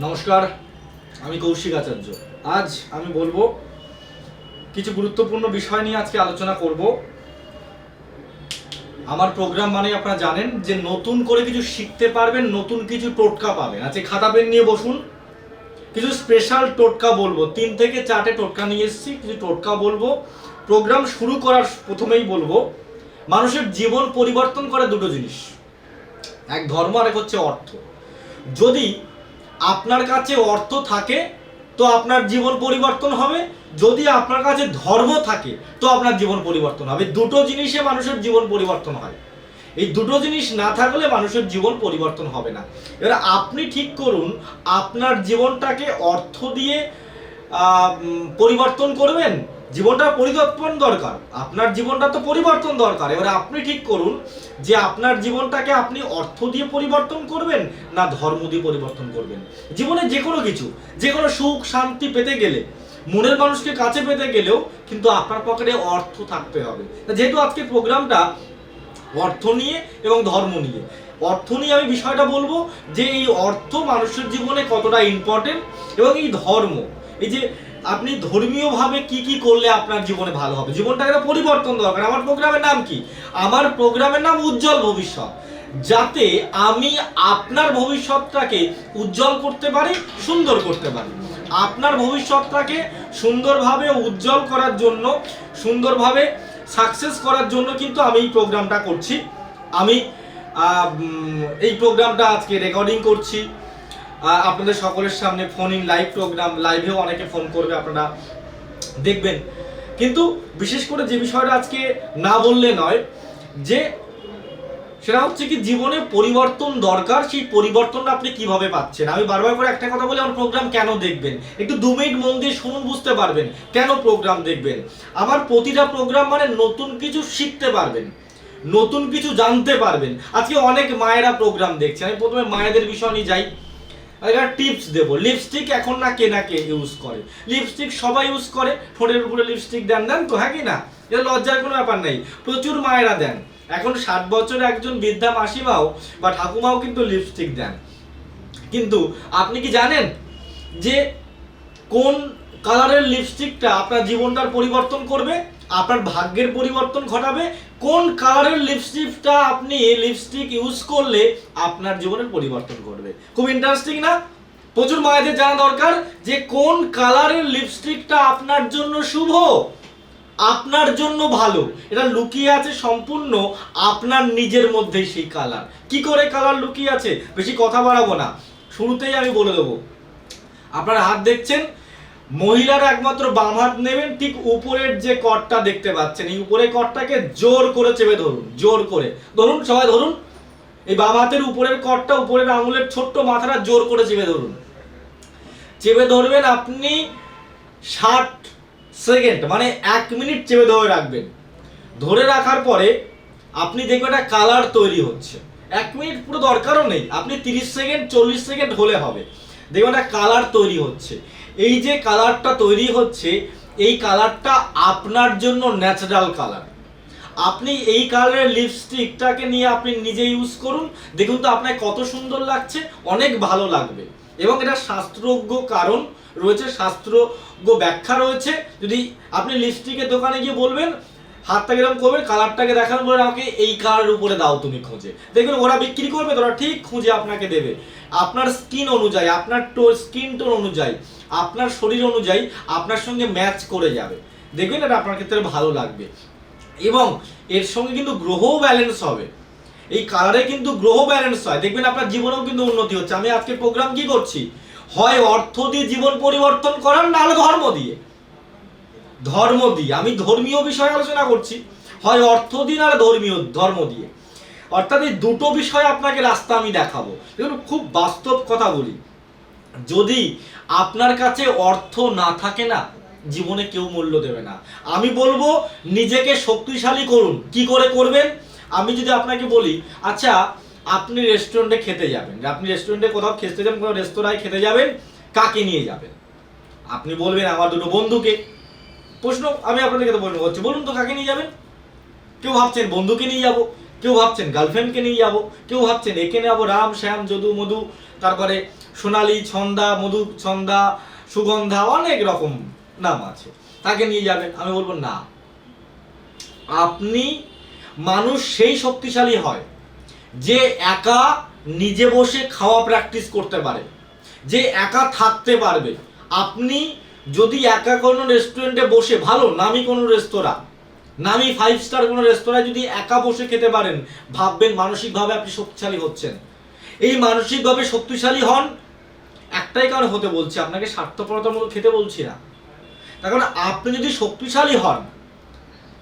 নমস্কার, আমি কৌশিক আচার্য। আজ আমি বলব, কিছু গুরুত্বপূর্ণ বিষয় নিয়ে আজকে আলোচনা করব। আমার প্রোগ্রাম মানে আপনারা জানেন যে নতুন করে কিছু শিখতে পারবেন, নতুন কিছু টোটকা পাবেন। আজকে খাতা পেন নিয়ে বসুন। কিছু স্পেশাল টোটকা বলব। তিন থেকে চারটে টোটকা নিয়ে এসেছি, কিছু টোটকা বলব। প্রোগ্রাম শুরু করার প্রথমেই বলব, মানুষের জীবন পরিবর্তন করে দুটো জিনিস। এক ধর্ম আর এক হচ্ছে অর্থ। যদি আপনার কাছে অর্থ থাকে, তো আপনার জীবন পরিবর্তন হবে। যদি আপনার কাছে ধর্ম থাকে, তো আপনার জীবন পরিবর্তন হবে। দুটো জিনিসে মানুষের জীবন পরিবর্তন হয়। এই দুটো জিনিস না থাকলে মানুষের জীবন পরিবর্তন হবে না। এবার আপনি ঠিক করুন, আপনার জীবনটাকে অর্থ দিয়ে পরিবর্তন করবেন? জীবনটা পরিবর্তন দরকার, আপনার জীবনটা তো পরিবর্তন দরকার। এবারে আপনি ঠিক করুন যে আপনার জীবনটাকে আপনি অর্থ দিয়ে পরিবর্তন করবেন না ধর্ম দিয়ে পরিবর্তন করবেন। জীবনে যে কোনো কিছু, যে কোনো সুখ, শান্তি পেতে গেলে, মনের মানুষকে কাছে পেতে গেলেও কিন্তু আপনার পকেটে অর্থ থাকতে হবে। যেহেতু আজকে প্রোগ্রামটা অর্থ নিয়ে এবং ধর্ম নিয়ে, অর্থ নিয়ে আমি বিষয়টা বলব যে এই অর্থ মানুষের জীবনে কতটা ইম্পর্টেন্ট এবং এই ধর্ম, এই যে আপনি ধর্মীয়ভাবে কি কি করলে আপনার জীবনে ভালো হবে? জীবনটা একটা পরিবর্তন দরকার। আমার প্রোগ্রামের নাম কি? আমার প্রোগ্রামের নাম উজ্জ্বল ভবিষ্যৎ। যাতে আমি আপনার ভবিষ্যৎটাকে উজ্জ্বল করতে পারি, সুন্দর করতে পারি। আপনার ভবিষ্যৎটাকে সুন্দরভাবে উজ্জ্বল করার জন্য, সুন্দরভাবে সাকসেস করার জন্য কিন্তু আমি এই প্রোগ্রামটা করছি। আমি এই প্রোগ্রামটা আজকে রেকর্ডিং করছি। আপনাদের সকলের সামনে ফোন ইন লাইভ প্রোগ্রাম লাইভেও অনেকে ফোন করবে, আপনারা দেখবেন। কিন্তু বিশেষ করে যে বিষয়টা আজকে না বললে নয়, যে সেটা হচ্ছে কি জীবনে পরিবর্তন দরকার, সেই পরিবর্তনটা আপনি কীভাবে পাচ্ছেন? আমি বারবার করে একটা কথা বলি, আমার প্রোগ্রাম কেন দেখবেন? একটু দু মিনিট মন দিয়ে শুনুন, বুঝতে পারবেন কেন প্রোগ্রাম দেখবেন? আমার প্রতিটা প্রোগ্রাম মানে নতুন কিছু শিখতে পারবেন, নতুন কিছু জানতে পারবেন। আজকে অনেক মায়েরা প্রোগ্রাম দেখছে আমি প্রথমে মায়েদের বিষয় নিয়ে যাই। একটা টিপস দেবো। লিপস্টিক এখন না কে না কে ইউজ করে। লিপস্টিক সবাই ইউজ করে ঠোঁটের উপরে লিপস্টিক দেন দেন তো হ্যাঁ কি না? এটা লজ্জার কোনো ব্যাপার নেই। প্রচুর মায়েরা দেন। এখন ষাট বছর একজন বৃদ্ধা মাসিমাও বা ঠাকুমাও কিন্তু লিপস্টিক দেন। কিন্তু আপনি কি জানেন যে কোন কালারের লিপস্টিকটা আপনার জীবনটার পরিবর্তন করবে? আপনার ভাগ্যের পরিবর্তন ঘটাবে? কোন কালারের লিপস্টিকটা আপনি লিপস্টিক ইউজ করলে আপনার জীবনের পরিবর্তন করবে খুব ইন্টারেস্টিং না? প্রচুর মায়েদের জানা দরকার যে কোন কালারের লিপস্টিকটা আপনার জন্য শুভ, আপনার জন্য ভালো। এটা লুকিয়ে আছে সম্পূর্ণ আপনার নিজের মধ্যেই সেই কালার কি করে কালার লুকিয়ে আছে? বেশি কথা বাড়াবো না। শুরুতেই আমি বলে দেবো। আপনার হাত দেখছেন মহিলারা একমাত্র বাম হাত নেবেন, ঠিক উপরের যে কটটা দেখতে পাচ্ছেন, এই উপরের কটটাকে জোর করে চেপে ধরুন, জোর করে। ধরুন, সবাই ধরুন, এই বাম হাতের উপরের কটটা, উপরের আঙুলের ছোট্ট মাথাটা জোর করে চেপে ধরুন। চেপে ধরবেন আপনি ষাট সেকেন্ড মানে এক মিনিট চেপে ধরে রাখবেন। ধরে রাখার পরে আপনি দেখবেন একটা কালার তৈরি হচ্ছে। এক মিনিট পুরো দরকারও নেই, আপনি তিরিশ সেকেন্ড, চল্লিশ সেকেন্ড হলে হবে। দেখবেন একটা কালার তৈরি হচ্ছে। এই যে কালারটা তৈরি হচ্ছে, এই কালারটা আপনার জন্য ন্যাচারাল কালার আপনি এই কালারের লিপস্টিকটাকে নিয়ে আপনি নিজে ইউজ করুন। দেখুন তো আপনার কত সুন্দর লাগছে, অনেক ভালো লাগবে। এবং এটা শাস্ত্রজ্ঞ কারণ রয়েছে শাস্ত্রজ্ঞ ব্যাখ্যা রয়েছে। যদি আপনি লিপস্টিকের দোকানে গিয়ে বলবেন হাতটাকে এরকম করবেন কালারটাকে দেখানো বলে আমাকে এই কালারের উপরে দাও তুমি খুঁজে। দেখবেন ওরা বিক্রি করবে তো ওরা ঠিক খুঁজে আপনাকে দেবে। আপনার স্কিন অনুযায়ী, আপনার টো স্কিন টোন অনুযায়ী, আপনার শরীর অনুযায়ী আপনার সঙ্গে ম্যাচ করে যাবে। দেখবেন এটা আপনার ক্ষেত্রে ভালো লাগবে। এবং এর সঙ্গে কিন্তু গ্রহও ব্যালেন্স হবে। এই কালারে কিন্তু গ্রহ ব্যালেন্স হয়। দেখবেন, আপনার জীবনেও কিন্তু উন্নতি হচ্ছে। আমি আজকে প্রোগ্রাম কি করছি? হয় অর্থ দিয়ে জীবন পরিবর্তন করার নাহলে ধর্ম দিয়ে। ধর্ম দিয়ে। আমি ধর্মীয় বিষয়ে আলোচনা করছি। হয় অর্থ দিন আর ধর্মীয়, ধর্ম দিয়ে। অর্থাৎ এই দুটো বিষয়ে আপনাকে রাস্তা আমি দেখাবো। দেখুন, খুব বাস্তব কথা বলি। যদি আপনার কাছে অর্থ না থাকে না, জীবনে কেউ মূল্য দেবে না। আমি বলব, নিজেকে শক্তিশালী করুন। কি করে করবেন? আমি যদি আপনাকে বলি আচ্ছা আপনি রেস্টুরেন্টে খেতে যাবেন। আপনি রেস্টুরেন্টে কোথাও খেতে যাবেন কোনো রেস্তোরাঁয় খেতে যাবেন, কাকে নিয়ে যাবেন? আপনি বলবেন আমার দুটো বন্ধুকে। প্রশ্ন আমি আপনাদেরকে তো প্রশ্ন করছি বলুন তো কাকে নিয়ে যাবেন? কেউ ভাবছেন বন্ধুকে নিয়ে যাব, কেউ ভাবছেন গার্লফ্রেন্ডকে নিয়ে যাব, কেউ ভাবছেন একে নেব রাম, শ্যাম, যদু, মধু, তারপরে সোনালি, ছন্দা, মধু, ছন্দা, সুগন্ধা, অনেক রকম নাম আছে। তাকে নিয়ে যাবেন? আমি বলব না। আপনি মানুষ সেই শক্তিশালী হয় যে একা নিজে বসে খাওয়া প্র্যাকটিস করতে পারে, যে একা থাকতে পারবে। আপনি যদি একা কোনো রেস্টুরেন্টে বসে, ভালো, নামি কোনো রেস্তোরাঁ নামি ফাইভ স্টার কোনো রেস্তোরাঁয় যদি একা বসে খেতে পারেন, ভাববেন মানসিকভাবে আপনি শক্তিশালী হচ্ছেন। এই মানসিকভাবে শক্তিশালী হন, একটাই কারণ হতে বলছি, আপনাকে স্বার্থপরতার মতো খেতে বলছি না। তার কারণ আপনি যদি শক্তিশালী হন,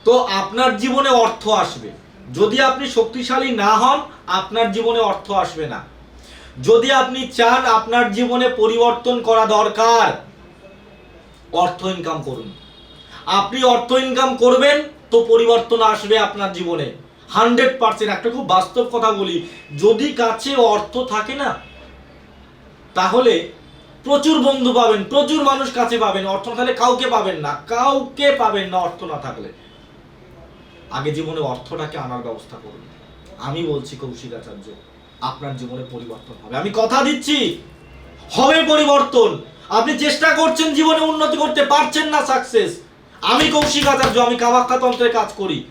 তো আপনার জীবনে অর্থ আসবে। যদি আপনি শক্তিশালী না হন, আপনার জীবনে অর্থ আসবে না। যদি আপনি চান আপনার জীবনে পরিবর্তন করা দরকার অর্থ ইনকাম করুন। আপনি অর্থ ইনকাম করবেন তো পরিবর্তন আসবে আপনার জীবনে। হান্ড্রেড পার্সেন্ট একটা খুব বাস্তব কথা বলি। যদি কাছে অর্থ থাকে না, তাহলে প্রচুর বন্ধু পাবেন, প্রচুর মানুষ কাছে পাবেন, অর্থ না থাকলে কাউকে পাবেন না। কাউকে পাবেন না অর্থ না থাকলে। আগে জীবনে অর্থটাকে আনার ব্যবস্থা করুন। আমি বলছি কৌশিক আচার্য, আপনার জীবনে পরিবর্তন হবে। আমি কথা দিচ্ছি, হবে পরিবর্তন। আপনি চেষ্টা করছেন জীবনে উন্নতি করতে, পারছেন না সাকসেস আমি কৌশিক আচার্য আমি কামাখ্যা তন্ত্রের কাজ করি।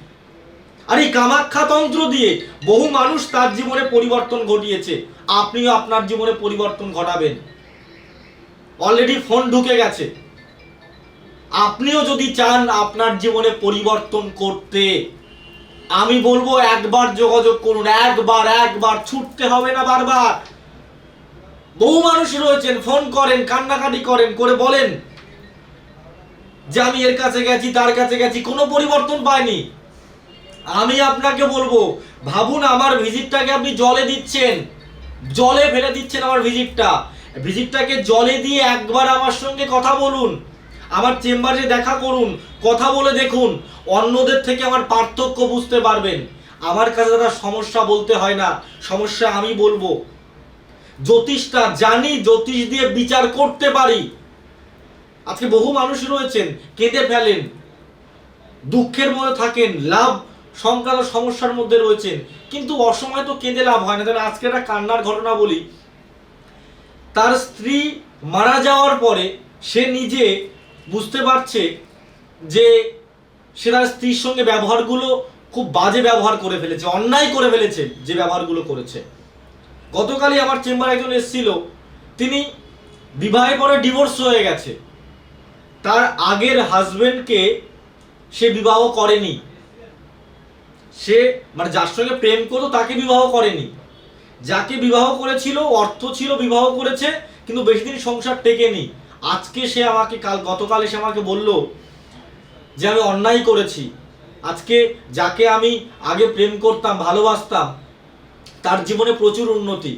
আর এই কামাখ্যা তন্ত্র দিয়ে বহু মানুষ তার জীবনে পরিবর্তন ঘটিয়েছে। আপনিও আপনার জীবনে পরিবর্তন ঘটাবেন। অলরেডি ফোন ঢুকে গেছে। আপনিও যদি চান আপনার জীবনে পরিবর্তন করতে, আমি বলব একবার যোগাযোগ করুন, একবার একবার, ছুটতে হবে না বারবার। বহু মানুষ রয়েছেন, ফোন করেন, কান্নাকাটি করেন, করে বলেন যে আমি এর কাছে গেছি, তার কাছে গেছি, কোনো পরিবর্তন পাইনি। আমি আপনাকে বলব, ভাবুন আমার ভিজিটটাকে আপনি জলে দিচ্ছেন, জলে ফেলে দিচ্ছেন আমার ভিজিটটা। ভিজিটটাকে জলে দিয়ে একবার আমার সঙ্গে কথা বলুন, আমার চেম্বারে দেখা করুন, কথা বলে দেখুন, অন্যদের থেকে আমার পার্থক্য বুঝতে পারবেন। আমার কাছে দাদা সমস্যা বলতে হয় না, সমস্যা আমি বলব। জ্যোতিষটা জানি, জ্যোতিষ দিয়ে বিচার করতে পারি। আজকে বহু মানুষ রয়েছেন, কেঁদে ফেলেন, দুঃখের মধ্যে থাকেন, লাভ সংক্রান্ত সমস্যার মধ্যে রয়েছেন। কিন্তু অসময় তো কেঁদে লাভ হয় না। যেন আজকে একটা কান্নার ঘটনা বলি। তার স্ত্রী মারা যাওয়ার পরে সে নিজে বুঝতে পারছে যে সে তার স্ত্রীর সঙ্গে ব্যবহারগুলো খুব বাজে ব্যবহার করে ফেলেছে, অন্যায় করে ফেলেছে যে ব্যবহারগুলো করেছে। গতকালই আমার চেম্বারে একজন এসেছিল। তিনি বিবাহের পরে ডিভোর্স হয়ে গেছে। তার আগের হাজবেন্ডকে সে বিবাহ করেনি। সে মানে যার সঙ্গে প্রেম করতো, তাকে বিবাহ করেনি। যাকে বিবাহ করেছিল, অর্থ ছিল বিবাহ করেছে, কিন্তু বেশি দিন সংসার টেকেনি। আজকে সে আমাকে, কাল, গতকাল এসে আমাকে বলল যে আমি অন্যায় করেছি। আজকে যাকে আমি আগে প্রেম করতাম, ভালোবাসতাম তার জীবনে প্রচুর উন্নতি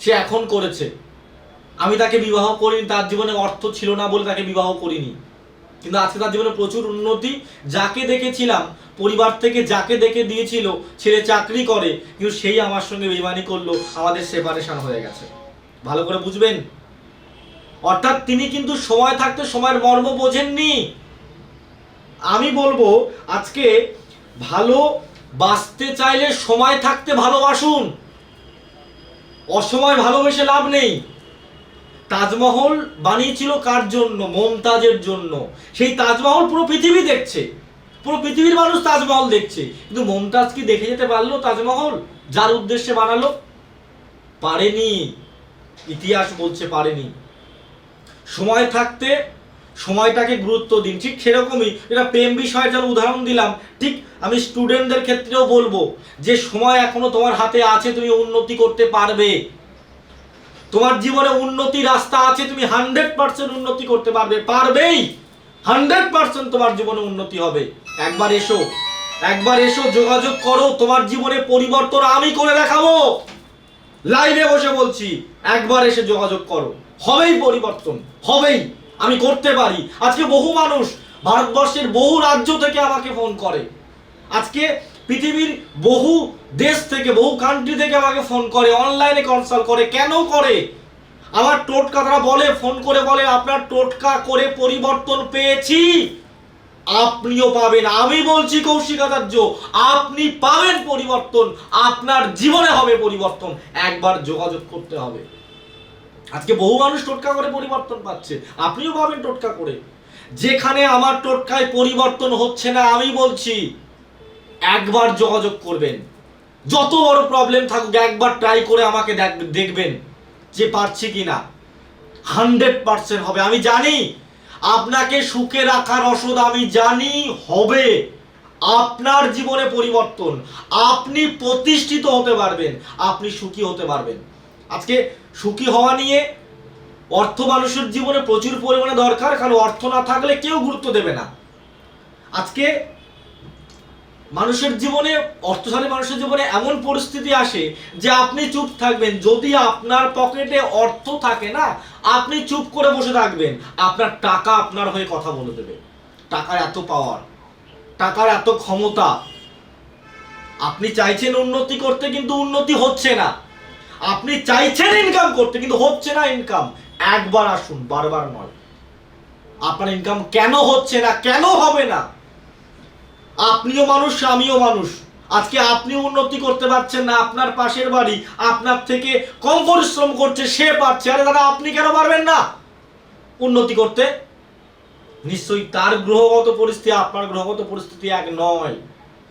সে এখন করেছে। আমি তাকে বিবাহ করিনি, তার জীবনে অর্থ ছিল না বলে তাকে বিবাহ করিনি। কিন্তু আজকে তার জীবনে প্রচুর উন্নতি, যাকে দেখেছিলাম, পরিবার থেকে যাকে দেখে দিয়েছিল, ছেলে চাকরি করে, কিন্তু সেই আমার সঙ্গে বেমানি করল, আমাদের সেপারেশন হয়ে গেছে। ভালো করে বুঝবেন? অর্থাৎ তিনি কিন্তু সময় থাকতে সময়ের মর্ম বোঝেননি। আমি বলব, আজকে ভালো বাঁচতে চাইলে সময় থাকতে ভালোবাসুন। অসময় ভালোবেসে লাভ নেই। তাজমহল বানিয়েছিল কার জন্য? মমতাজের জন্য। সেই তাজমহল পুরো পৃথিবী দেখছে। পুরো পৃথিবীর মানুষ তাজমহল দেখছে। কিন্তু মমতাজ কি দেখে যেতে পারল তাজমহল? যার উদ্দেশ্যে বানালো? পারেনি। ইতিহাস বলছে পারেনি। সময় থাকতে সময়টাকে গুরুত্ব দিন। ঠিক সেরকমই এটা প্রেম বিষয়ের যেন উদাহরণ দিলাম। ঠিক আমি স্টুডেন্টদের ক্ষেত্রেও বলব, যে সময় এখনও তোমার হাতে আছে, তুমি উন্নতি করতে পারবে। তোমার জীবনে উন্নতি রাস্তা আছে, তুমি হান্ড্রেড পার্সেন্ট উন্নতি করতে পারবে, পারবেই। হান্ড্রেড পার্সেন্ট তোমার জীবনে উন্নতি হবে। একবার এসো একবার এসো, যোগাযোগ করো, তোমার জীবনে পরিবর্তন আমি করে দেখাবো। লাইভে বসে বলছি, একবার এসে যোগাযোগ করো। হবেই পরিবর্তন, হবেই। আমি করতে পারি। আজকে বহু মানুষ ভারতবর্ষের বহু রাজ্য থেকে আমাকে ফোন করে। আজকে পৃথিবীর বহু দেশ থেকে, বহু কান্ট্রি থেকে আমাকে ফোন করে অনলাইনে কনসাল্ট করে। কেন করে? আমার টোটকা তারা বলে, ফোন করে বলে, আপনার টোটকা করে পরিবর্তন পেয়েছি। আপনিও পাবেন। আমি বলছি, কৌশিক আচার্য, আপনি পাবেন পরিবর্তন। আপনার জীবনে হবে পরিবর্তন। একবার যোগাযোগ করতে হবে। আজকে বহু মানুষ টোটকা করে পরিবর্তন পাচ্ছে। আপনিও পাবেন টোটকা করে। যেখানে আমার টোটকায় পরিবর্তন হচ্ছে না, আমি বলছি, একবার যোগাযোগ করবেন। যত বড় প্রবলেম থাকুক, একবার ট্রাই করে আমাকে দেখ- দেখবেন যে পারছি কি না হান্ড্রেড পার্সেন্ট হবে। আমি জানি, আপনাকে সুখে রাখার ওষুধ আমি জানি, হবে। আপনার জীবনে পরিবর্তন। আপনি প্রতিষ্ঠিত হতে পারবেন, আপনি সুখী হতে পারবেন। আজকে সুখী হওয়া নিয়ে অর্থ মানুষের জীবনে প্রচুর পরিমাণে দরকার, কারণ অর্থ না থাকলে কেউ গুরুত্ব দেবে না। আজকে মানুষের জীবনে, অর্থশালী মানুষের জীবনে এমন পরিস্থিতি আসে যে আপনি চুপ থাকবেন। যদি আপনার পকেটে অর্থ থাকে না, আপনি চুপ করে বসে থাকবেন। আপনার টাকা আপনার হয়ে কথা বলে দেবে। টাকার এত পাওয়ার টাকার এত ক্ষমতা। আপনি চাইছেন উন্নতি করতে, কিন্তু উন্নতি হচ্ছে না। আপনি চাইছেন ইনকাম করতে, কিন্তু হচ্ছে না ইনকাম একবার আসুন, বারবার নয়। আপনার ইনকাম কেন হচ্ছে না, কেন হবে না? আপনিও মানুষ, আমিও মানুষ। আজকে আপনি উন্নতি করতে পারছেন না, আপনার পাশের বাড়ি, আপনার থেকে কম পরিশ্রম করছে, সে পারছে। আরে দাদা, আপনি কেন পারবেন না? উন্নতি করতে? নিশ্চয়ই তার গ্রহগত পরিস্থিতি, আপনার গ্রহগত পরিস্থিতি এক নয়।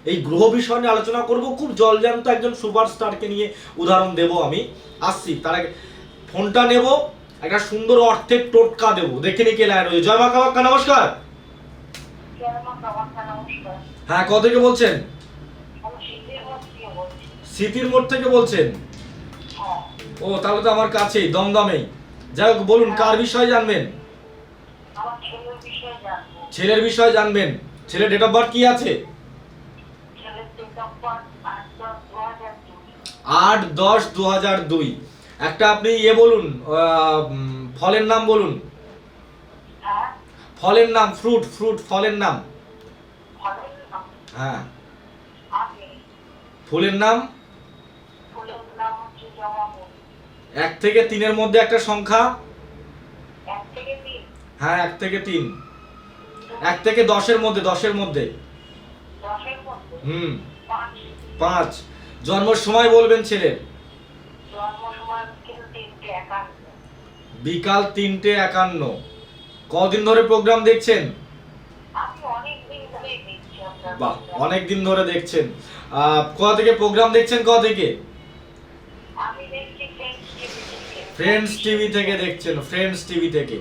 এই গ্রহ বিষয় নিয়ে আলোচনা করব। খুব জলজান্ত একজন সুপারস্টারকে নিয়ে উদাহরণ দেব আমি। আসছি তার আগে ফোনটা নেব একটা সুন্দর অর্থের টোটকা দেব। দেখে নিকে লাইন রয়েছে জয় মা কামাখ্যা নমস্কার। হ্যাঁ কত থেকে বলছেন? স্মৃতির মোড় থেকে বলছেন? ও তাহলে তো আমার কাছেই দমদমেই। যাই হোক বলুন কার বিষয়ে জানবেন? ছেলের বিষয়ে জানবেন। ছেলের ডেট অফ বার্থ কি আছে? আট দশ দু হাজার দুই। একটা আপনি ইয়ে বলুন ফলের নাম বলুন। ফলের নাম, ফ্রুট ফ্রুট, ফলের নাম। হ্যাঁ। ফুলের নাম? এক থেকে তিনের মধ্যে একটা সংখ্যা? হ্যাঁ এক থেকে তিন। এক থেকে দশের মধ্যে দশের মধ্যে। হুম। পাঁচ। জন্মের সময় বলবেন ছেলের বিকাল তিনটে একান্ন। কদিন ধরে প্রোগ্রাম দেখছেন? বাহ অনেক দিন ধরে দেখছেন। কোথা থেকে প্রোগ্রাম দেখছেন কোথা থেকে? ফ্রেন্ডস টিভি থেকে। দেখছেন ফ্রেন্ডস টিভি থেকে।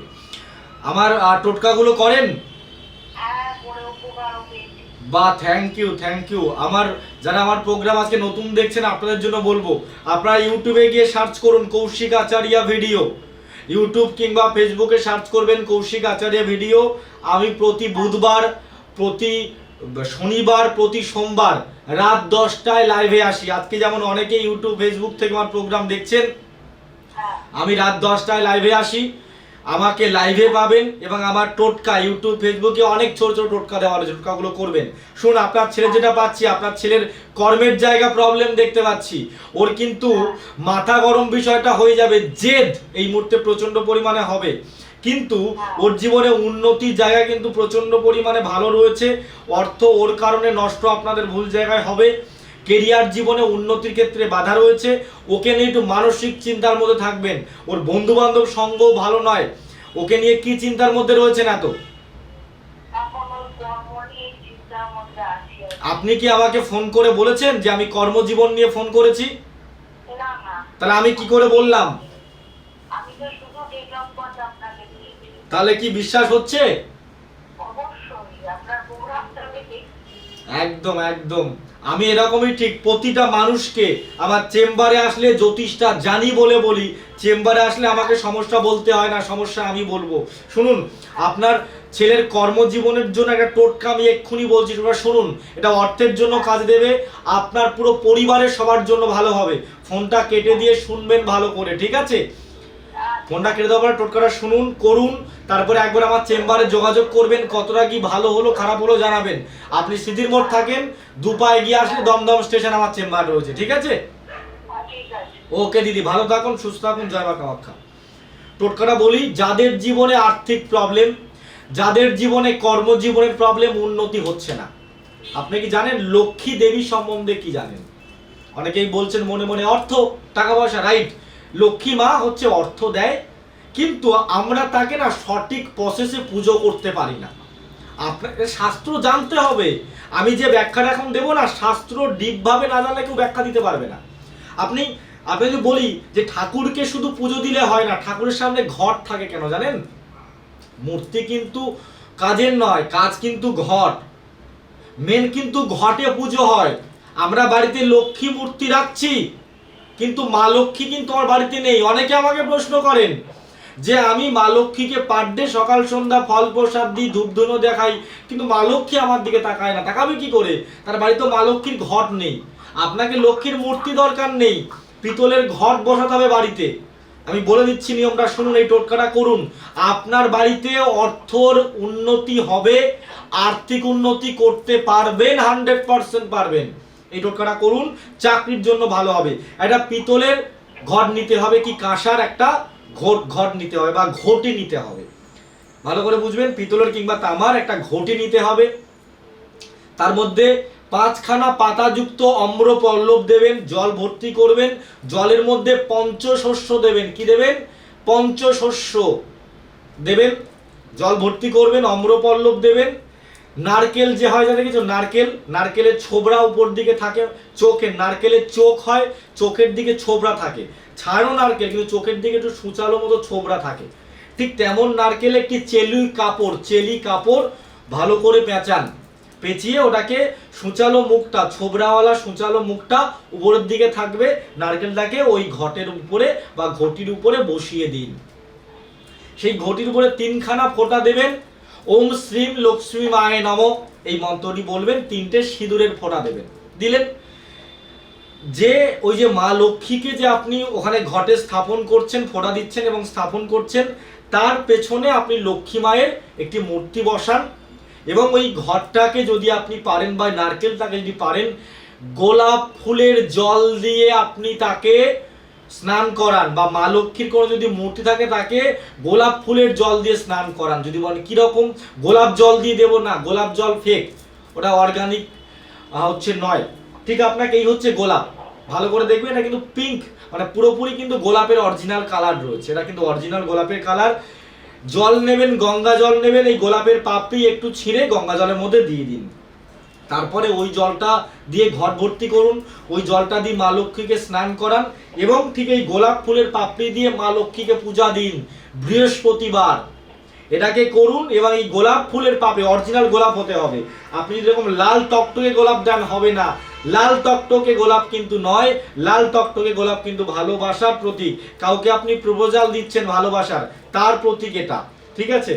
আমার টোটকাগুলো করেন? বা থ্যাংক ইউ থ্যাংক ইউ আমার যারা আমার প্রোগ্রাম আজকে নতুন দেখছেন আপনাদের জন্য বলব আপনারা ইউটিউবে গিয়ে সার্চ করুন কৌশিক আচারিয়া ভিডিও ইউটিউব কিংবা ফেসবুকে সার্চ করবেন কৌশিক আচারিয়া ভিডিও আমি প্রতি বুধবার প্রতি শনিবার প্রতি সোমবার রাত দশটায় লাইভে আসি। আজকে যেমন অনেকে ইউটিউব ফেসবুক থেকে আমার প্রোগ্রাম দেখছেন আমি রাত দশটায় লাইভে আসি। আমাকে লাইভে পাবেন এবং আমার টোটকা ইউটিউব ফেসবুকে অনেক ছোট ছোট টোটকা দেওয়া টোটকাগুলো করবেন। শুন আপনার ছেলে যেটা পাচ্ছি, আপনার ছেলের কর্মের জায়গা প্রবলেম দেখতে পাচ্ছি। ওর কিন্তু মাথা গরম বিষয়টা হয়ে যাবে, জেদ এই মুহূর্তে প্রচণ্ড পরিমাণে হবে। কিন্তু ওর জীবনে উন্নতির জায়গা কিন্তু প্রচণ্ড পরিমাণে ভালো রয়েছে। অর্থ ওর কারণে নষ্ট আপনাদের ভুল জায়গায় হবে। কেরিয়ার জীবনে উন্নতির ক্ষেত্রে বাধা রয়েছে। ওকে নিয়ে একটু মানসিক চিন্তার মধ্যে থাকবেন। ওর বন্ধু বান্ধব সঙ্গও ভালো নয়। ওকে নিয়ে কি চিন্তার মধ্যে রয়েছেন এত? আপনি কি আমাকে ফোন করে বলেছেন যে আমি কর্মজীবন নিয়ে ফোন করেছি? তাহলে আমি কি করে বললাম? তাহলে কি বিশ্বাস হচ্ছে? একদম একদম। আমি এরকমই ঠিক প্রতিটা মানুষকে আমার চেম্বারে আসলে জ্যোতিষটা জানি বলে বলি। চেম্বারে আসলে আমাকে সমস্যা বলতে হয় না, সমস্যা আমি বলব। শুনুন, আপনার ছেলের কর্মজীবনের জন্য একটা টোটকা আমি এক্ষুনি বলছি তোমরা শুনুন, এটা অর্থের জন্য কাজ দেবে, আপনার পুরো পরিবারের সবার জন্য ভালো হবে। ফোনটা কেটে দিয়ে শুনবেন ভালো করে, ঠিক আছে? ফোনটা কেটে দেওয়ার পরে টোটকাটা শুনুন, করুন, তারপরে একবার আমার চেম্বারে যোগাযোগ করবেন, কতটা কি ভালো হলো, খারাপ হলো জানাবেন। আপনি স্মৃতির মোড় থাকেন দুপা এগিয়ে আসলে দমদম স্টেশন আমার চেম্বার রয়েছে, ঠিক আছে? ওকে দিদি, ভালো থাকুন, সুস্থ থাকুন, জয় মা কামাখ্যা। টোটকাটা বলি, যাদের জীবনে আর্থিক প্রবলেম যাদের জীবনে কর্মজীবনের প্রবলেম উন্নতি হচ্ছে না। আপনি কি জানেন, লক্ষ্মী দেবী সম্বন্ধে কি জানেন? অনেকেই বলছেন, মনে মনে অর্থ, টাকা পয়সা রাইট লক্ষ্মী মা হচ্ছে অর্থ দেয়, কিন্তু আমরা তাকে না সঠিক প্রসেসে পুজো করতে পারি না। আপনাকে শাস্ত্র জানতে হবে। আমি যে ব্যাখ্যাটা এখন দেবো না, শাস্ত্র ডিপভাবে না জানলে কেউ ব্যাখ্যা দিতে পারবে না। আপনি আপনি যদি বলি যে ঠাকুরকে শুধু পুজো দিলে হয় না, ঠাকুরের সামনে ঘট থাকে কেন জানেন? মূর্তি কিন্তু কাজের নয়, কাজ কিন্তু ঘট। মেন কিন্তু ঘটে পুজো হয়। আমরা বাড়িতে লক্ষ্মী মূর্তি রাখছি কিন্তু মা লক্ষ্মী কিন্তু আমার বাড়িতে নেই। অনেকে আমাকে প্রশ্ন করেন যে আমি মা লক্ষ্মীকে পার ডে সকাল, সন্ধ্যা ফল প্রসাদ দিই, ধূপধুনো দেখাই, কিন্তু মা লক্ষ্মী আমার দিকে তাকায় না। তাকাবে কি করে? তার বাড়িতে মা লক্ষ্মীর ঘট নেই। আপনাকে লক্ষ্মীর মূর্তি দরকার নেই। পিতলের ঘট বসাতে হবে বাড়িতে। আমি বলে দিচ্ছি নিয়মটা, শুনুন, এই টোটকাটা করুন। আপনার বাড়িতে অর্থর উন্নতি হবে, আর্থিক উন্নতি করতে পারবেন হান্ড্রেড পারবেন। এই টোটকাটা করুন, চাকরির জন্য ভালো হবে। একটা পিতলের ঘট নিতে হবে কি কাঁসার একটা ঘট ঘট নিতে হবে বা ঘটি নিতে হবে। ভালো করে বুঝবেন, পিতলের কিংবা তামার একটা ঘটি নিতে হবে। তার মধ্যে পাঁচখানা পাতাযুক্ত অম্র পল্লব দেবেন, জল ভর্তি করবেন, জলের মধ্যে পঞ্চশস্য দেবেন। কি দেবেন? পঞ্চশস্য দেবেন, জল ভর্তি করবেন অম্র পল্লব দেবেন নারকেল যে হয়, জানে কিছু নারকেল, নারকেলের ছোবড়া উপর দিকে থাকে চোখে। নারকেলের চোখ হয়, চোখের দিকে ছোবড়া থাকে। ছাড়ো নারকেল, কিন্তু চোখের দিকে একটু সূচালো মতো ছোবরা থাকে। ঠিক তেমন নারকেল একটি চেলি কাপড় চেলি কাপড় ভালো করে পেঁচান। পেঁচিয়ে ওটাকে সূচালো মুখটা, ছোবড়াওয়ালা সূচালো মুখটা উপরের দিকে থাকবে। নারকেলটাকে ওই ঘটের উপরে বা ঘটির উপরে বসিয়ে দিন। সেই ঘটির উপরে তিনখানা ফোঁটা দেবেন। ওম শ্রীম লক্ষ্মী মায়ে নম। এই মন্ত্রটি বলবেন, তিনটে সিঁদুরের ফোঁটা দেবেন। দিলেন, যে ওই যে মা লক্ষ্মীকে যে আপনি ওখানে ঘটে স্থাপন করছেন, ফোঁটা দিচ্ছেন এবং স্থাপন করছেন, তার পেছনে আপনি লক্ষ্মী মায়ের একটি মূর্তি বসান এবং ওই ঘরটাকে যদি আপনি পারেন বা নারকেল তাকে যদি পারেন, গোলাপ ফুলের জল দিয়ে আপনি তাকে স্নান করান বা মা লক্ষ্মীর কোনো যদি মূর্তি থাকে তাকে গোলাপ ফুলের জল দিয়ে স্নান করান। যদি বলেন, কীরকম গোলাপ জল দিয়ে দেবো না, গোলাপ জল ফেক, ওটা অর্গানিক হচ্ছে নয়। ঠিক আপনাকে এই হচ্ছে গোলাপ। ভালো করে দেখবেন, এটা কিন্তু পিঙ্ক মানে পুরোপুরি কিন্তু গোলাপের অরিজিনাল কালার রয়েছে। এটা কিন্তু অরিজিনাল গোলাপের কালার জল নেবেন, গঙ্গা জল নেবেন, এই গোলাপের পাপড়ি একটু ছিঁড়ে গঙ্গা জলের মধ্যে দিয়ে দিন। তারপরে ওই জলটা দিয়ে ঘর ভর্তি করুন, ওই জলটা দিয়ে মা লক্ষ্মীকে স্নান করান এবং ঠিক এই গোলাপ ফুলের পাপড়ি দিয়ে মা লক্ষ্মীকে পূজা দিন বৃহস্পতিবার। এটাকে করুন এবং এই গোলাপ ফুলের পাপড়ি, অরিজিনাল গোলাপ হতে হবে। আপনি যেরকম লাল টকটকে গোলাপ দেন, হবে না। লাল টকটকে গোলাপ কিন্তু নয়, লাল টকটকে গোলাপ কিন্তু ভালোবাসার প্রতীক। কাউকে আপনি প্রপোজাল দিচ্ছেন ভালোবাসার, তার প্রতীক এটা। ঠিক আছে?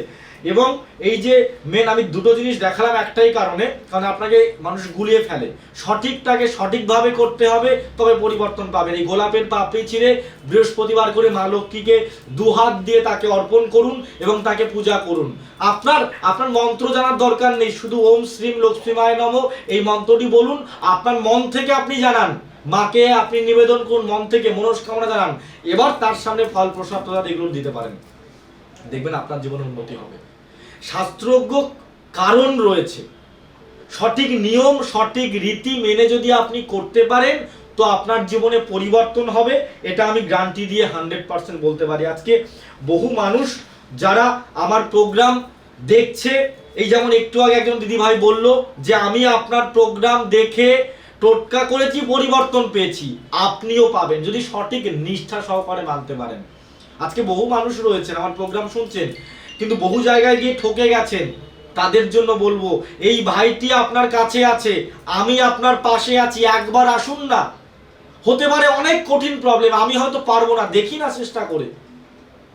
এবং এই যে মেন আমি দুটো জিনিস দেখালাম একটাই কারণে, কারণ আপনাকে মানুষ গুলিয়ে ফেলে। সঠিকটাকে সঠিকভাবে করতে হবে, তবে পরিবর্তন পাবেন। এই গোলাপের পাপড়ি ছিঁড়ে বৃহস্পতিবার করে মা লক্ষ্মীকে দুহাত দিয়ে তাকে অর্পণ করুন এবং তাকে পূজা করুন। আপনার আপনার মন্ত্র জানার দরকার নেই, শুধু ওম শ্রীম লক্ষ্মী মায় নম, এই মন্ত্রটি বলুন। আপনার মন থেকে আপনি জানান, মাকে আপনি নিবেদন করুন, মন থেকে মনস্কামনা জানান। এবার তার সামনে ফল প্রসাদ প্রসাদ এগুলো দিতে পারেন। দেখবেন আপনার জীবনে উন্নতি হবে। শাস্ত্রজ্ঞ কারণ রয়েছে। সঠিক নিয়ম, সঠিক রীতি মেনে যদি আপনি করতে পারেন, তো আপনার জীবনে পরিবর্তন হবে। এটা আমি গ্যারান্টি দিয়ে হান্ড্রেড পার্সেন্ট বলতে পারি। আজকে বহু মানুষ যারা আমার প্রোগ্রাম দেখছে, এই যেমন একটু আগে একজন দিদিভাই বলল যে, আমি আপনার প্রোগ্রাম দেখে টোটকা করেছি, পরিবর্তন পেয়েছি। আপনিও পাবেন। যদি সঠিক নিষ্ঠা সহকারে মানতে পারেন। আজকে বহু মানুষ রয়েছেন, আমার প্রোগ্রাম শুনছেন কিন্তু বহু জায়গায় গিয়ে ঠকে গেছেন। তাদের জন্য বলব, এই ভাইটি আপনার কাছে আছে, আমি আপনার পাশে আছি, একবার আসুন না। হতে পারে অনেক কঠিন প্রবলেম আমি হয়তো পারব না, দেখি না চেষ্টা করে।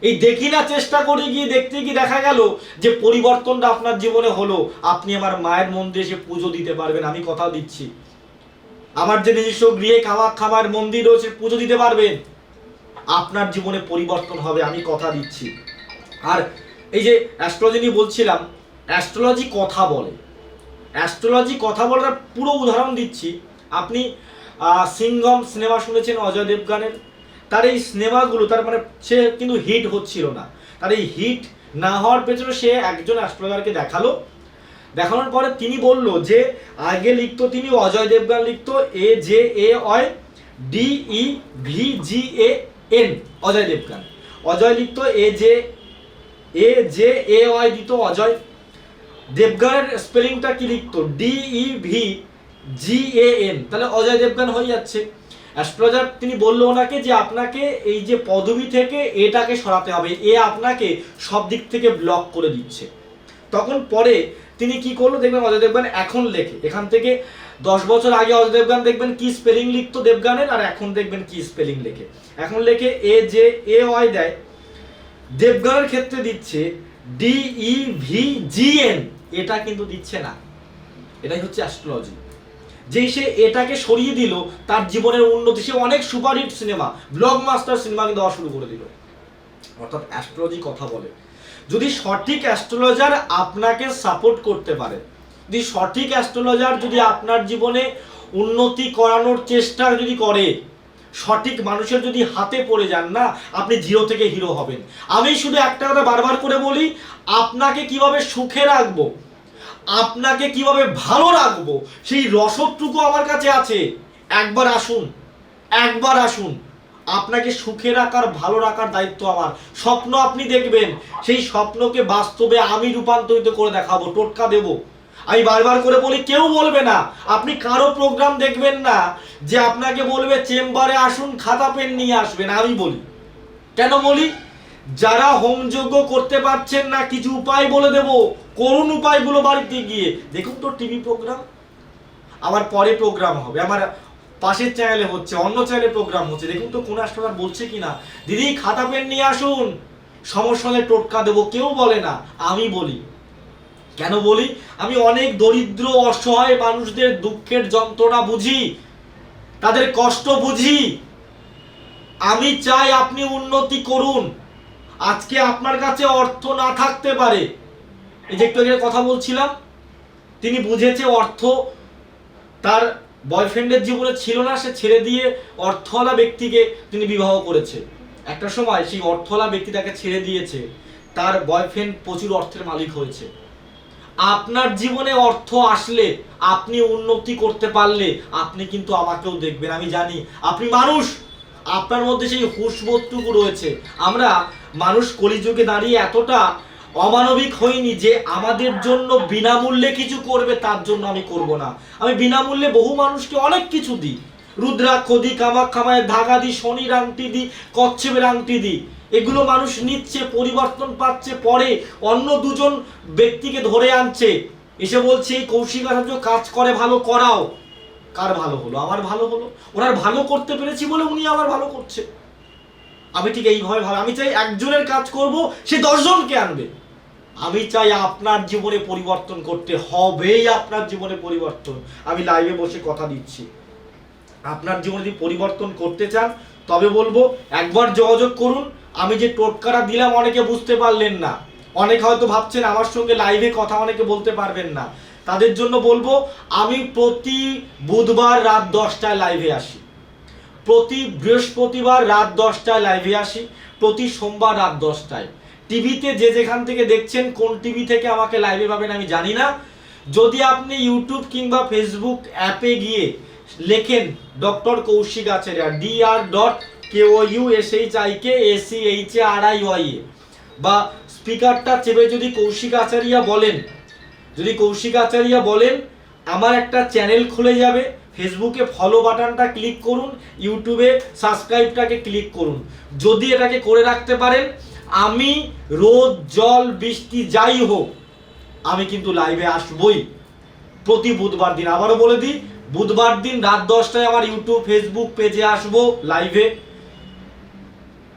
এই দেখি না চেষ্টা করে গিয়ে দেখতে গিয়ে দেখা গেল যে পরিবর্তনটা আপনার জীবনে হলো। আপনি আমার মায়ের মন্দিরে এসে পুজো দিতে পারবেন, আমি কথা দিচ্ছি। আমার যে নিজস্ব গৃহে খাওয়া খাবার মন্দির রয়েছে, পুজো দিতে পারবেন। আপনার জীবনে পরিবর্তন হবে, আমি কথা দিচ্ছি। আর এই যে অ্যাস্ট্রোলজি নিয়ে বলছিলাম অ্যাস্ট্রোলজি কথা বলে। অ্যাস্ট্রোলজি কথা বলার পুরো উদাহরণ দিচ্ছি। আপনি সিঙ্গম সিনেমা শুনেছেন, অজয় দেবগানের? তার এই সিনেমাগুলো, তার মানে সে কিন্তু হিট হচ্ছিল না। তার এই হিট না হওয়ার পেছনে সে একজন অ্যাস্ট্রোলজারকে দেখাল। দেখানোর পরে তিনি বলল যে, আগে লিখতো তিনি অজয় দেবগান লিখতো, A J A Y, D E V G A N, Ajay Devgan. Ajay লিখতো, A J A J A অয় দিত অজয়। দেবগানের স্পেলিংটা কি লিখতো? D E V G A N তাহলে অজয় দেবগান হয়ে যাচ্ছে। অ্যাস্ট্রোলজার তিনি বলল ওনাকে যে আপনাকে এই যে পদবি থেকে এটাকে সরাতে হবে। এ আপনাকে সব দিক থেকে ব্লক করে দিচ্ছে। তখন পরে তিনি কি করল? দেখবেন অজয় দেবগান এখন লেখে। এখান থেকে দশ বছর আগে অজয় দেবগান দেখবেন কি স্পেলিং লিখতো দেবগানের, আর এখন দেখবেন কি স্পেলিং লেখে। এখন লেখে এ যে এ ওয়াই দেয়। দেবগানের ক্ষেত্রে দিচ্ছে D E V G N এটা কিন্তু দিচ্ছে না। এটাই হচ্ছে অ্যাস্ট্রোলজি যেই সে এটাকে সরিয়ে দিল, তার জীবনের উন্নতি। সে অনেক সুপারহিট সিনেমা ব্লকমাস্টার সিনেমা কিন্তু দেওয়া শুরু করে দিল। অর্থাৎ অ্যাস্ট্রোলজি কথা বলে। যদি সঠিক অ্যাস্ট্রোলজার আপনাকে সাপোর্ট করতে পারে, যদি সঠিক অ্যাস্ট্রোলজার যদি আপনার জীবনে উন্নতি করানোর চেষ্টা যদি করে সঠিক মানুষের যদি হাতে পড়ে যান না, আপনি জিরো থেকে হিরো হবেন। আমি শুধু একটা কথা বারবার করে বলি, আপনাকে কীভাবে সুখে রাখব, আপনাকে কীভাবে ভালো রাখব, সেই রসদটুকু আমার কাছে আছে। একবার আসুন একবার আসুন। আপনাকে সুখে রাখার, ভালো রাখার দায়িত্ব আমার। স্বপ্ন আপনি দেখবেন, সেই স্বপ্নকে বাস্তবে আমি রূপান্তরিত করে দেখাবো, টোটকা দেব। আমি বারবার করে বলি, কেউ বলবে না। আপনি কারও প্রোগ্রাম দেখবেন না যে আপনাকে বলবে, চেম্বারে আসুন, খাতা পেন নিয়ে আসবেন আমি বলি। কেন বলি? যারা হোমযজ্ঞ করতে পারছেন না, কিছু উপায় বলে দেব। করুন উপায়গুলো বাড়িতে গিয়ে। দেখুন তো, টিভি প্রোগ্রাম আমার পরে প্রোগ্রাম হবে। আমার পাশের চ্যানেলে হচ্ছে, অন্য চ্যানেলে প্রোগ্রাম হচ্ছে। দেখুন তো, কোন অ্যাস্ট্রোলার বলছে কিনা? দিদি, খাতা পেন নিয়ে আসুন। সমস্যা টোটকা দেবো। কেউ বলে না। আমি বলি। কেন বলি? আমি অনেক দরিদ্র, অসহায় মানুষদের দুঃখের যন্ত্রণা বুঝি। তাদের কষ্ট বুঝি। আমি চাই আপনি উন্নতি করুন। আজকে আপনার কাছে অর্থ না থাকতে পারে। এই যে একটু কথা বলছিলাম, তিনি বুঝেছে অর্থ তার বয়ফ্রেন্ডের জীবনে ছিল না, সে ছেড়ে দিয়ে অর্থওয়ালা ব্যক্তিকে তিনি বিবাহ করেছে। একটা সময় সেই অর্থওয়ালা ব্যক্তি তাকে ছেড়ে দিয়েছে। তার বয়ফ্রেন্ড প্রচুর অর্থের মালিক হয়েছে। আপনার জীবনে অর্থ আসলে আপনি উন্নতি করতে পারলে আপনি কিন্তু আমাকেও দেখবেন, আমি জানি। আপনি মানুষ, আপনার মধ্যে সেই হুশবোধটুকু রয়েছে। আমরা মানুষ কলিযুগে দাঁড়িয়ে এতটা অমানবিক হইনি যে আমাদের জন্য বিনামূল্যে কিছু করবে, তার জন্য আমি করব না। আমি বিনামূল্যে বহু মানুষকে অনেক কিছু দিই। রুদ্রাক্ষ দিই কামাক্ষামায় ধাগা দিই শনির আংটি দিই, কচ্ছেপের আংটি দিই। এগুলো মানুষ নিচ্ছে, পরিবর্তন পাচ্ছে, পরে অন্য দুজন ব্যক্তিকে ধরে আনছে। এসে বলছে, এই কৌশিক আচার্য কাজ করে ভালো, করাও। কার ভালো হলো? আমার ভালো হলো? ওনার ভালো করতে পেরেছি বলে উনি আমার ভালো করছে। আমি ঠিক এইভাবে ভালো, আমি চাই একজনের কাজ করব, সে দশজনকে আনবে। আমি চাই আপনার জীবনে পরিবর্তন করতে হবেই আপনার জীবনে পরিবর্তন। আমি লাইভে বসে কথা দিচ্ছি। আপনার জীবনে যদি পরিবর্তন করতে চান তবে বলব, একবার যোগাযোগ করুন। আমি যে টোটকাটা দিলাম, অনেকে বুঝতে পারলেন না। অনেকে হয়তো ভাবছেন আমার সঙ্গে লাইভে কথা অনেকে বলতে পারবেন না। তাদের জন্য বলব, আমি প্রতি বুধবার রাত দশটায় লাইভে আসি। প্রতি বৃহস্পতিবার রাত দশটায় লাইভে আসি। প্রতি সোমবার রাত দশটায়। টিভিতে যে যেখান থেকে দেখছেন, কোন টিভি থেকে আমাকে লাইভে পাবেন আমি জানি না। যদি আপনি ইউটিউব কিংবা ফেসবুক অ্যাপে গিয়ে লেখেন doctor Koushik Acharya D R dot K O U S H I K A C H A R I Y A বা স্পিকারটা চেপে যদি কৌশিক আচারিয়া বলেন, যদি কৌশিক আচারিয়া বলেন, আমার একটা চ্যানেল খুলে যাবে ফেসবুকে ফলো বাটনটা ক্লিক করুন ইউটিউবে সাবস্ক্রাইবটাকে ক্লিক করুন। যদি এটাকে করে রাখতে পারেন, আমি রোদ, জল, বৃষ্টি, যাই হোক, আমি কিন্তু লাইভে আসবই। প্রতি বুধবার দিন আবারও বলে দিই বুধবার দিন রাত দশটায় আমার ইউটিউব, ফেসবুক পেজে আসব লাইভে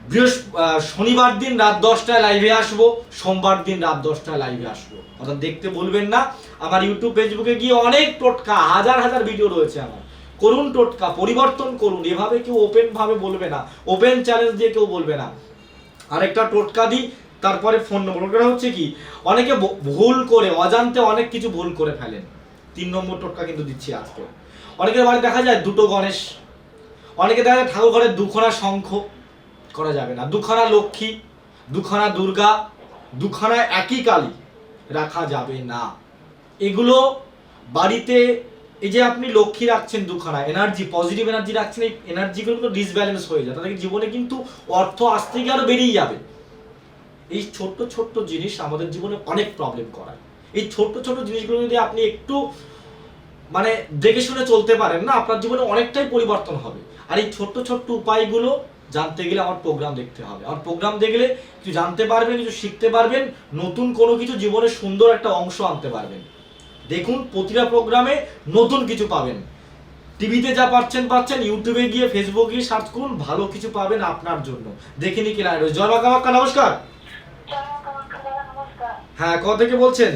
বৃহস্প শনিবার দিন রাত দশটায় লাইভে আসব, সোমবার দিন রাত দশটায় লাইভে আসব। অর্থাৎ দেখতে বলবেন না, আমার ইউটিউব, ফেসবুকে গিয়ে অনেক টোটকা, হাজার হাজার ভিডিও রয়েছে আমার। করুন টোটকা, পরিবর্তন করুন, এভাবে কেউ ওপেন ভাবে বলবে না ওপেন চ্যালেঞ্জ দিয়ে কেউ বলবে না। আরেকটা টোটকা দিই, তারপরে ফোন নম্বর ওটা হচ্ছে কি, অনেকে ভুল করে, অজান্তে অনেক কিছু ভুল করে ফেলেন। তিন নম্বর টোটকা কিন্তু দিচ্ছি আজকে। অনেকের বাড়ি দেখা যায় দুটো গণেশ, অনেকে দেখা যায় ঠাকুর ঘরে দুখানা শঙ্খ করা যাবে না। দুখানা লক্ষ্মী, দুখানা দুর্গা, দুখানা একই কালি রাখা যাবে না। এগুলো বাড়িতে এই যে আপনি লক্ষ্মী রাখছেন দুখানা এনার্জি পজিটিভ এনার্জি রাখছেন, এই এনার্জিগুলো কিন্তু ডিসব্যালেন্স হয়ে যায়। তাদের জীবনে কিন্তু অর্থ আসতে গিয়ে আরও বেরিয়ে যাবে। এই ছোট্ট ছোট্ট জিনিস আমাদের জীবনে অনেক প্রবলেম করায়। এই ছোট্ট ছোট্ট জিনিসগুলো যদি আপনি একটু মানে দেখে শুনে চলতে পারেন না আপনার জীবনে অনেকটাই পরিবর্তন হবে। আর এই ছোট্ট ছোট্ট উপায়গুলো জানতে গেলে আমার প্রোগ্রাম দেখতে হবে। আমার প্রোগ্রাম দেখলে কিছু জানতে পারবেন কিছু শিখতে পারবেন নতুন কোনো কিছু জীবনে সুন্দর একটা অংশ আনতে পারবেন। দেখুন প্রতিটা প্রোগ্রামে নতুন কিছু পাবেন। টিভিতে যা পাচ্ছেন পাচ্ছেন ইউটিউবে গিয়ে ফেসবুকে গিয়ে সার্চ করুন ভালো কিছু পাবেন আপনার জন্য। দেখে নি কিনা জয় কামাখ্যা দাদা, নমস্কার। হ্যাঁ কোথা থেকে বলছেন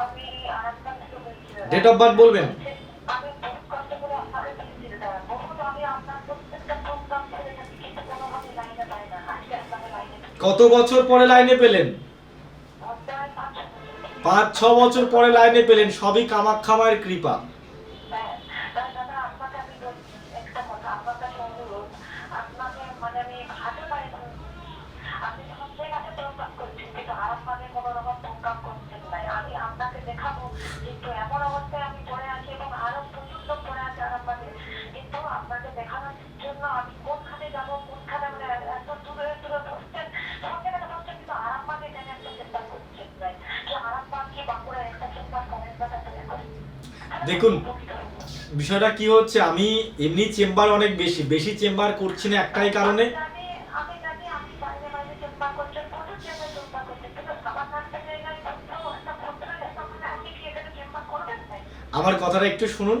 আমি আরামবাগ থেকে বলছি দাদা। ডেট অফ বার্থ বলবেন। কত বছর পরে লাইনে পেলেন পাঁচ, ছ বছর। পরে লাইনে পেলেন, সবই কামাখ্যা মায়ের কৃপা দেখুন, বিষয়টা কি হচ্ছে আমি এমনি চেম্বার অনেক বেশি বেশি চেম্বার করছি না একটাই কারণে। আমার কথাটা একটু শুনুন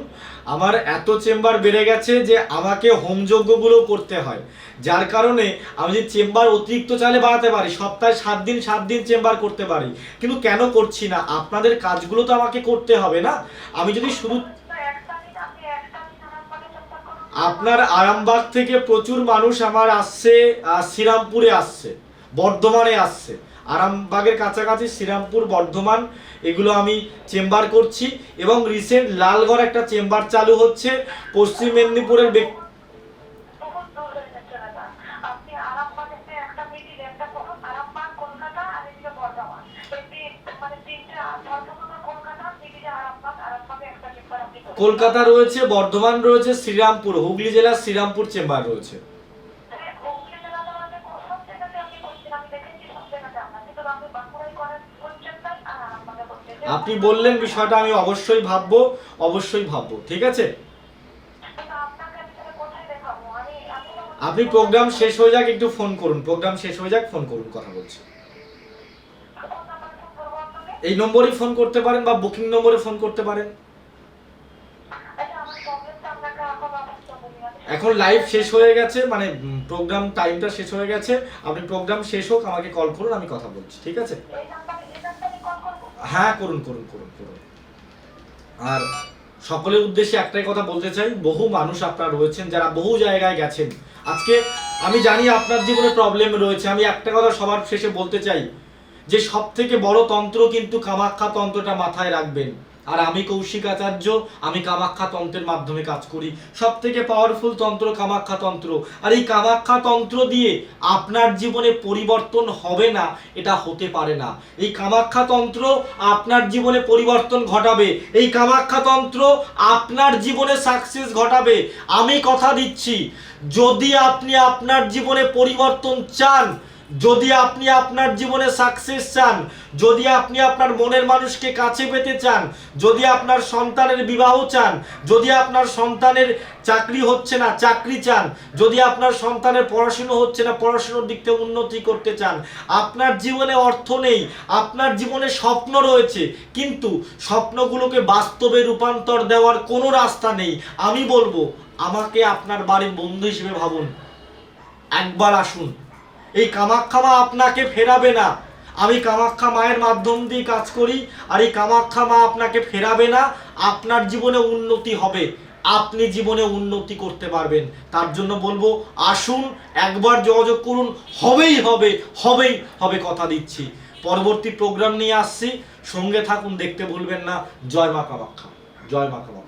আমার এত চেম্বার বেড়ে গেছে যে আমাকে হোম যজ্ঞগুলো করতে হয়। যার কারণে আমি যদি চেম্বার অতিরিক্ত চালে বাড়াতে পারি, সপ্তাহে সাত দিন সাত দিন চেম্বার করতে পারি। কিন্তু কেন করছি না? আপনাদের কাজগুলো তো আমাকে করতে হবে না? আমি যদি শুধু। আপনার আরামবাগ থেকে প্রচুর মানুষ আমার আসছে শ্রীরামপুরে আসছে, বর্ধমানে আসছে। আরামবাগের কাছাকাছি শ্রীরামপুর, বর্ধমান, এগুলো আমি চেম্বার করছি এবং রিসেন্ট লালগড় একটা চেম্বার চালু হচ্ছে, পশ্চিম মেদিনীপুরের ব্যক্তি কলকাতা রয়েছে, বর্ধমান রয়েছে, শ্রীরামপুর, হুগলি জেলার শ্রীরামপুর চেম্বার রয়েছে। আপনি বললেন বিষয়টা, আমি অবশ্যই ভাববো অবশ্যই ভাববো, ঠিক আছে? আপনি প্রোগ্রাম শেষ হয়ে যাক, একটু ফোন করুন, প্রোগ্রাম শেষ হয়ে যাক, ফোন করুন, কথা বলছি। নাম্বারে? এই নম্বরেই ফোন করতে পারেন বা বুকিং নম্বরে ফোন করতে পারেন আচ্ছা, আমার প্রবলেমটা আপনাকে এখন অবস্থা বলি। আমি- এখন লাইভ শেষ হয়ে গেছে মানে প্রোগ্রাম টাইমটা শেষ হয়ে গেছে। আপনি প্রোগ্রাম শেষ হোক, আমাকে কল করুন, আমি কথা বলছি, ঠিক আছে? হ্যাঁ করুন করুন করুন করুন। আর সকলের উদ্দেশ্যে একটাই কথা বলতে চাই, বহু মানুষ আপনারা রয়েছেন, যারা বহু জায়গায় গেছেন। আজকে আমি জানি আপনার জীবনে প্রবলেম রয়েছে, আমি একটা কথা সবার শেষে বলতে চাই, যে সব থেকে বড় তন্ত্র কিন্তু কামাখ্যা তন্ত্রটা মাথায় রাখবেন। আর আমি কৌশিক আচার্য আমি কামাখ্যা তন্ত্রের মাধ্যমে কাজ করি। সব থেকে পাওয়ারফুল তন্ত্র কামাখ্যা তন্ত্র। আর এই কামাখ্যা তন্ত্র দিয়ে আপনার জীবনে পরিবর্তন হবে না, এটা হতে পারে না। এই কামাখ্যা তন্ত্র আপনার জীবনে পরিবর্তন ঘটাবে। এই কামাখ্যা তন্ত্র আপনার জীবনে সাকসেস ঘটাবে। আমি কথা দিচ্ছি, যদি আপনি আপনার জীবনে পরিবর্তন চান যদি আপনি আপনার জীবনে সাকসেস চান, যদি আপনি আপনার মনের মানুষকে কাছে পেতে চান, যদি আপনার সন্তানের বিবাহ চান, যদি আপনার সন্তানের চাকরি হচ্ছে না, চাকরি চান, যদি আপনার সন্তানের পড়াশুনো হচ্ছে না, পড়াশুনোর দিক থেকে উন্নতি করতে চান, আপনার জীবনে অর্থ নেই, আপনার জীবনে স্বপ্ন রয়েছে, কিন্তু স্বপ্নগুলোকে বাস্তবে রূপান্তর দেওয়ার কোনো রাস্তা নেই। আমি বলব, আমাকে আপনার বাড়ির বন্ধু হিসেবে ভাবুন। একবার আসুন। এই কামাখ্যা মা আপনাকে ফেরাবে না। আমি কামাখ্যা মায়ের মাধ্যম দিয়ে কাজ করি, আর এই কামাখ্যা মা আপনাকে ফেরাবে না, আপনার জীবনে উন্নতি হবে। আপনি জীবনে উন্নতি করতে পারবেন। তার জন্য বলব, আসুন, একবার যোগাযোগ করুন, হবেই হবে হবেই হবে কথা দিচ্ছি। পরবর্তী প্রোগ্রাম নিয়ে আসছি। সঙ্গে থাকুন, দেখতে ভুলবেন না। জয় মা কামাখ্যা। জয় মা কামাখ্যা।